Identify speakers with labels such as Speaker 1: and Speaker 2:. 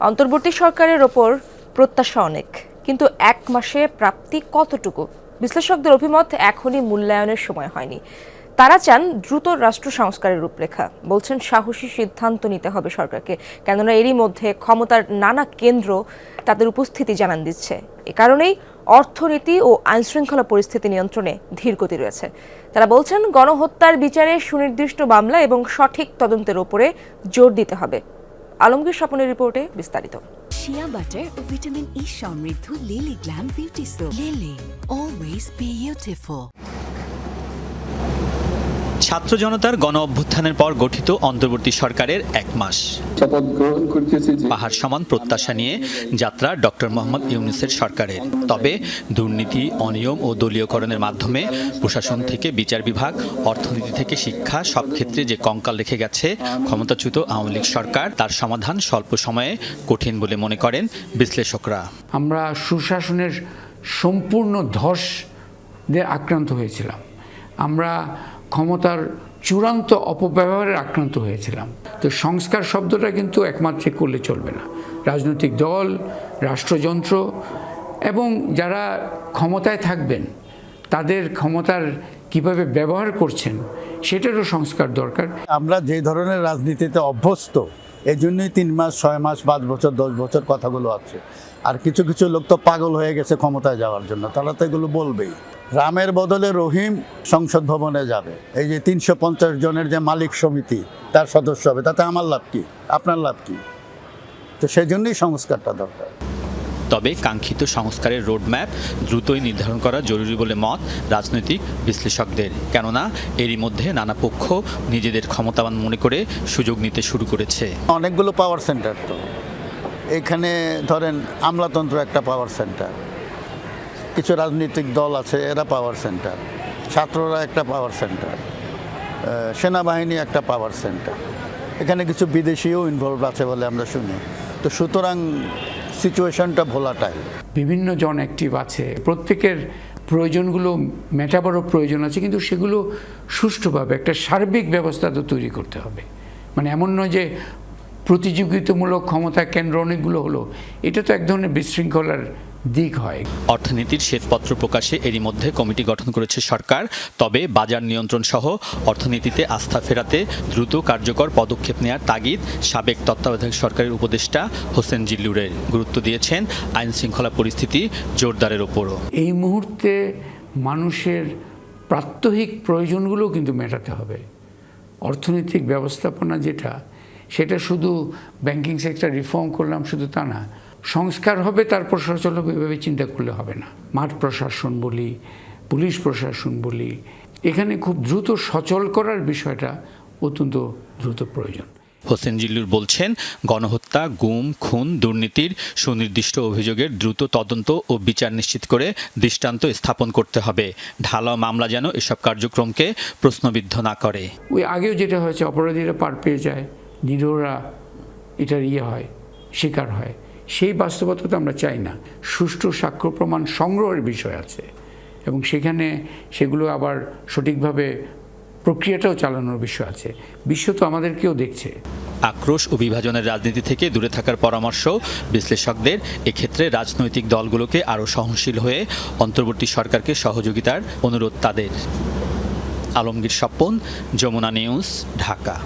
Speaker 1: অন্তর্বর্তী সরকারের ওপর প্রত্যাশা অনেক। কিন্তু এক মাসে প্রাপ্তি কতটুকু? বিশ্লেষকদের অভিমত এখনই মূল্যায়নের সময় হয়নি। তারা চান দ্রুত রাষ্ট্র সংস্কারের রূপরেখা। বলছেন, সাহসী সিদ্ধান্ত নিতে হবে সরকারকে। কেননা এরই মধ্যে ক্ষমতার নানা কেন্দ্র তাদের উপস্থিতি জানান দিচ্ছে। এ কারণেই অর্থনীতি ও আইনশৃঙ্খলা পরিস্থিতি নিয়ন্ত্রণে ধীরগতি রয়েছে। তারা বলছেন, গণহত্যার বিচারে সুনির্দিষ্ট মামলা এবং সঠিক তদন্তের ওপরে জোর দিতে হবে। আলমগীর স্বপনের রিপোর্টে বিস্তারিত।
Speaker 2: শিয়া বাটার ও ভিটামিন ই সমৃদ্ধ Lily glam beauty soap Lily always beautiful
Speaker 3: ছাত্র জনতার গণ অভ্যুত্থানের পর গঠিত অন্তর্বর্তী সরকারের এক মাস। পাহাড় সমান প্রত্যাশা নিয়ে যাত্রা ডক্টর মোহাম্মদ ইউনুসের সরকারের। তবে দুর্নীতি, অনিয়ম ও দলীয়করণের মাধ্যমে প্রশাসন থেকে বিচার বিভাগ, অর্থনীতি থেকে শিক্ষা সব ক্ষেত্রে যে কঙ্কাল রেখে গেছে, ক্ষমতাচ্যুত আওয়ামী লীগ সরকার তার সমাধান স্বল্প সময়ে কঠিন বলে মনে করেন বিশ্লেষকরা।
Speaker 4: আমরা সুশাসনের সম্পূর্ণ ধস আক্রান্ত হয়েছিলাম। আমরা ক্ষমতার চূড়ান্ত অপব্যবহারে আক্রান্ত হয়েছিলাম। তো সংস্কার শব্দটা কিন্তু একমাত্রিক করলে চলবে না। রাজনৈতিক দল, রাষ্ট্রযন্ত্র এবং যারা ক্ষমতায় থাকবেন, তাদের ক্ষমতার কীভাবে ব্যবহার করছেন, সেটারও সংস্কার দরকার।
Speaker 5: আমরা যে ধরনের রাজনীতিতে অভ্যস্ত এই জন্যই তিন মাস, ছয় মাস, পাঁচ বছর, দশ বছর কথাগুলো আছে। আর কিছু কিছু লোক তো পাগল হয়ে গেছে ক্ষমতায় যাওয়ার জন্য, তারা তো এগুলো বলবেই। রামের বদলে রহিম সংসদ ভবনে যাবে। এই যে তিনশো পঞ্চাশ জনের যে মালিক সমিতি, তার সদস্য হবে, তাতে আমার লাভ কি? আপনার লাভ কি? তো সেই জন্যই সংস্কারটা দরকার।
Speaker 3: তবে কাঙ্ক্ষিত সংস্কারের রোডম্যাপ দ্রুতই নির্ধারণ করা জরুরি বলে মত রাজনৈতিক বিশ্লেষকদের। কেননা, এরই মধ্যে নানা পক্ষ নিজেদের ক্ষমতাবান মনে করে সুযোগ নিতে শুরু করেছে।
Speaker 5: অনেকগুলো পাওয়ার সেন্টার তো। এখানে ধরেন আমলাতন্ত্র একটা পাওয়ার সেন্টার কিছু রাজনৈতিক দল আছে, এরা পাওয়ার সেন্টার ছাত্ররা একটা পাওয়ার সেন্টার সেনাবাহিনী একটা পাওয়ার সেন্টার এখানে কিছু বিদেশিও ইনভলভ আছে বলে আমরা শুনি। তো সুতরাং সিচুয়েশনটা ভোলাটাইল
Speaker 4: বিভিন্ন জন অ্যাক্টিভ আছে। প্রত্যেকের প্রয়োজনগুলো মেটাবারও প্রয়োজন আছে, কিন্তু সেগুলো সুষ্ঠুভাবে একটা সার্বিক ব্যবস্থা তো তৈরি করতে হবে। মানে এমন নয় যে প্রতিযোগিতামূলক ক্ষমতা কেন্দ্র অনেকগুলো হলো। এটা তো এক ধরনের বিশৃঙ্খলার দিক হয়।
Speaker 3: অর্থনীতির শ্বেতপত্র প্রকাশে এরই মধ্যে কমিটি গঠন করেছে সরকার। তবে বাজার নিয়ন্ত্রণ সহ অর্থনীতিতে আস্থা ফেরাতে দ্রুত কার্যকর পদক্ষেপ নেওয়ার তাগিদ সাবেক তত্ত্বাবধায়ক সরকারের উপদেষ্টা হোসেন জিল্লুরের। গুরুত্ব দিয়েছেন আইন শৃঙ্খলা পরিস্থিতি জোরদারের ওপরও।
Speaker 4: এই মুহূর্তে মানুষের প্রাত্যহিক প্রয়োজনগুলো কিন্তু মেটাতে হবে। অর্থনৈতিক ব্যবস্থাপনা যেটা সেটা শুধু ব্যাংকিং সেক্টর রিফর্ম করলাম শুধু তা না সংস্কার হবে সচল হবে এভাবে চিন্তা করলে হবে না। মাঠ প্রশাসন বলি পুলিশ প্রশাসন বলি এখানে খুব দ্রুত সচল করার বিষয়টা অত্যন্ত দ্রুত প্রয়োজন।
Speaker 3: হোসেন জিল্লুর বলছেন গণহত্যা গুম খুন দুর্নীতির সুনির্দিষ্ট অভিযোগের দ্রুত তদন্ত ও বিচার নিশ্চিত করে দৃষ্টান্ত স্থাপন করতে হবে। ঢালাও মামলা যেন এসব কার্যক্রমকে প্রশ্নবিদ্ধ না করে।
Speaker 4: ওই আগেও যেটা হয়েছে অপরাধীরা পার পেয়ে যায় নিরোরা এটার ইয়ে হয় শিকার হয়। সেই বাস্তবতা তো আমরা চাই না। সুষ্ঠু সাক্ষ্য প্রমাণ সংগ্রহের বিষয় আছে এবং সেখানে সেগুলো আবার সঠিকভাবে প্রক্রিয়াটাও চালানোর বিষয় আছে। বিশ্ব তো আমাদেরকেও দেখছে।
Speaker 3: আক্রোশ ও বিভাজনের রাজনীতি থেকে দূরে থাকার পরামর্শ বিশ্লেষকদের। এক্ষেত্রে রাজনৈতিক দলগুলোকে আরও সহনশীল হয়ে অন্তর্বর্তী সরকারকে সহযোগিতার অনুরোধ তাদের। আলমগীর স্বপন, যমুনা নিউজ, ঢাকা।